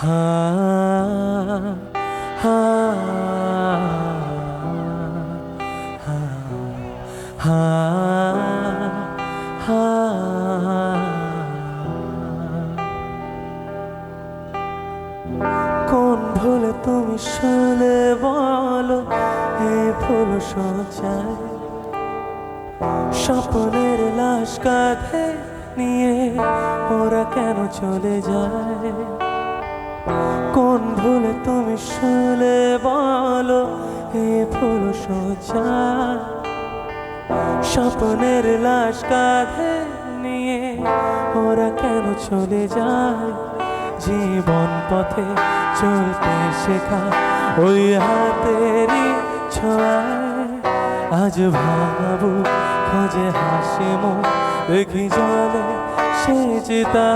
হা হা হা হা হা। কোন ভুলে তুমি শুলে বলো এই ফুল সজ্জায় স্বপ্নের লাশ কাঁধে নিয়ে ওরা কেন চলে যায়? শুলে বলো এই ফুল সজ্জায় স্বপ্নের লাশ কাঁধে নিয়ে ওরা কেন চলে যায়? জীবন পথে চলতে শেখা ওই হাতেরই ছোঁয়ায় আজ ভাবু খোঁজে হাসি মুখ, দেখি জলে সে চিতা